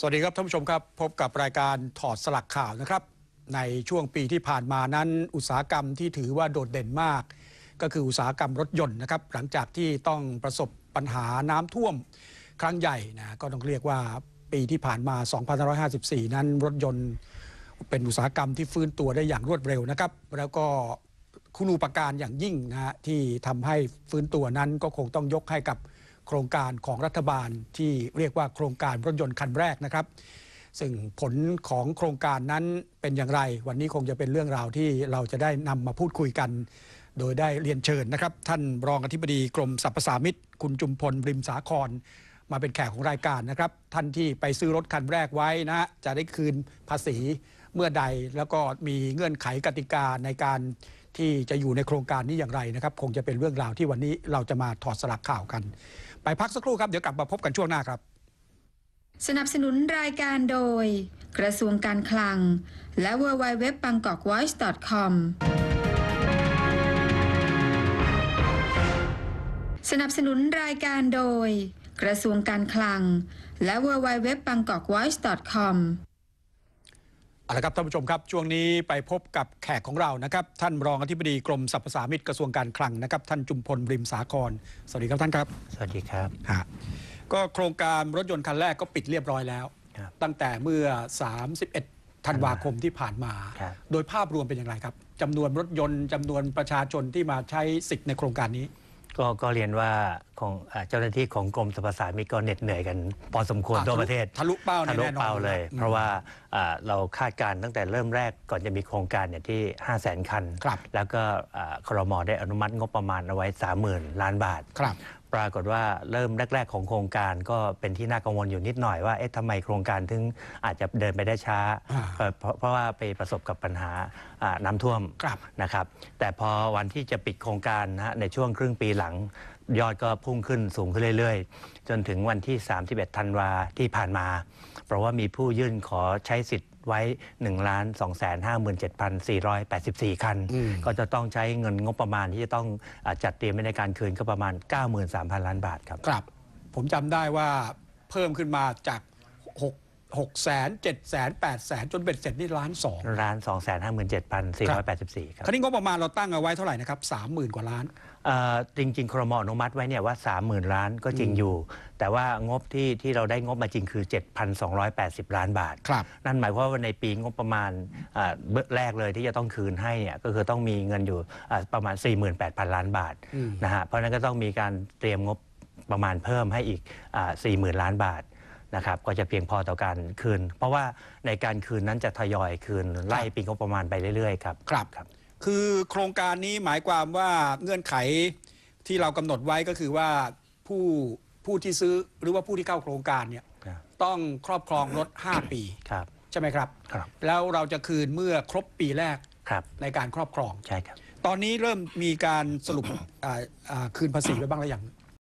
สวัสดีครับท่านผู้ชมครับ พบกับรายการถอดสลักข่าวนะครับ ในช่วงปีที่ผ่านมานั้น อุตสาหกรรมที่ถือว่าโดดเด่นมาก ก็คืออุตสาหกรรมรถยนต์นะครับ หลังจากที่ต้องประสบปัญหาน้ำท่วมครั้งใหญ่นะก็ต้องเรียกว่าปีที่ผ่านมา 2554 นั้นรถยนต์ เป็นอุตสาหกรรมที่ฟื้นตัวได้อย่างรวดเร็วนะครับ แล้วก็คุณูปการอย่างยิ่งนะฮะที่ทำให้ฟื้นตัวนั้นก็คงต้องยกให้กับ โครงการของรัฐบาลที่เรียกว่าโครงการรถยนต์คันแรกนะครับ ซึ่งผลของโครงการนั้นเป็นอย่างไร วันนี้คงจะเป็นเรื่องราวที่เราจะได้นำมาพูดคุยกัน โดยได้เรียนเชิญนะครับ ท่านรองอธิบดีกรมสรรพสามิตคุณจุมพลริมสาคร มาเป็นแขกของรายการนะครับ ท่านที่ไปซื้อรถคันแรกไว้นะฮะจะได้คืนภาษีเมื่อใดแล้วก็มีเงื่อนไขกติกาในการที่จะอยู่ในโครงการนี้อย่างไรนะครับ คงจะเป็นเรื่องราวที่วันนี้เราจะมาถอดสลักข่าวกัน ไปพักสักครู่ครับ เดี๋ยวกลับมาพบกันช่วงหน้าครับ สนับสนุนรายการโดย กระทรวงการคลัง และ w w w b a n g k o k w o i c e c o m สนับสนุนรายการโดย กระทรวงการคลัง และ w w w b a n g k o k w o i c e c o m เอาละครับท่านผู้ชมครับช่วงนี้ไปพบกับแขกของเรานะครับ ท่านรองอธิบดีกรมสรรพสามิตกระทรวงการคลังนะครับ ท่านจุมพลบริมสาคร สวัสดีครับท่านครับ สวัสดีครับฮะก็โครงการรถยนต์คันแรกก็ปิดเรียบร้อยแล้ว ครับตั้งแต่เมื่อ 31 ธันวาคมที่ผ่านมา ครับ โดยภาพรวมเป็นอย่างไรครับจำนวนรถยนต์จำนวนประชาชนที่มาใช้สิทธิ์ในโครงการนี้ ก็ก็เรียนว่าของอ่าเจ้าหน้าที่ของกรมสรรพสามิตก็เหน็ดเหนื่อยกันพอสมควรอ่าทั่วประเทศทะลุเป้าทะลุแน่นอนเป้าเลยอืมเพราะว่าอ่าเราคาดการณ์ตั้งแต่เริ่มแรกก่อนจะมีโครงการเนี่ยที่ 5 0 0 0 0 0 คัน ครับ แล้วก็อ่าครมได้อนุมัติงบประมาณเอาไว้ 30,000 ล้านบาท ครับ ปรากฏว่าเริ่มแรก ๆ ของโครงการก็เป็นที่น่ากังวลอยู่นิดหน่อยว่าเอ๊ะทำไมโครงการถึงอาจจะเดินไปได้ช้าอ่าเอ่อเพราะเพราะว่าไปประสบกับปัญหาอ่าน้ำท่วมครับนะครับ แต่พอวันที่จะปิดโครงการนะฮะในช่วงครึ่งปีหลัง ยอดก็พุ่งขึ้นสูงขึ้นเรื่อยๆ จนถึงวันที่ 31 ธันวาที่ผ่านมา เพราะว่ามีผู้ยื่นขอใช้สิทธิ์ไว้ 1 2 5 7 4 8 4 คันอืมก็จะต้องใช้เงินงบประมาณที่จะต้องอาจัดเตรียมไว้ในการคืนก็ประมาณ 93,000 ล้านบาทครับ ครับ ผมจำได้ว่าเพิ่มขึ้นมาจาก 6 6แสน7แสน8แสนจนเบ็ดเสร็จนี่ล้านสองล้าน2 5 7 4 8 4 ครับ คราวนี้งบประมาณเราตั้งเอาไว้เท่าไหร่นะครับ30,000 กว่าล้าน เอ่อจริงๆครมอนุมัติไว้เนี่ยว่า 30,000 ล้านก็จริงอยู่ แต่ว่างบที่ที่เราได้งบมาจริงคือ 7,280 ล้านบาท ครับ นั่นหมายความว่าในปีงบประมาณอ่าเบื้องแรกเลยที่จะต้องคืนให้เนี่ยก็คือต้องมีเงินอยู่อ่าประมาณ 48,000 ล้านบาทอืม นะฮะเพราะฉะนั้นก็ต้องมีการเตรียมงบประมาณเพิ่มให้อีกอ่า40,000 ล้านบาท นะครับก็จะเพียงพอต่อการคืน เพราะว่าในการคืนนั้นจะทยอยคืนไล่ปีงบประมาณไปเรื่อยๆครับครับ ครับ คือโครงการนี้หมายความว่าเงื่อนไขที่เรากำหนดไว้ก็คือว่าผู้ผู้ที่ซื้อหรือว่าผู้ที่เข้าโครงการเนี่ยครับต้องครอบครองรถ 5 ปี ครับ ใช่ไหมครับ ครับ แล้วเราจะคืนเมื่อครบปีแรกครับในการครอบครอง ใช่ครับ ตอนนี้เริ่มมีการสรุป อ่าอ่าคืนภาษีไปบ้างแล้วยัง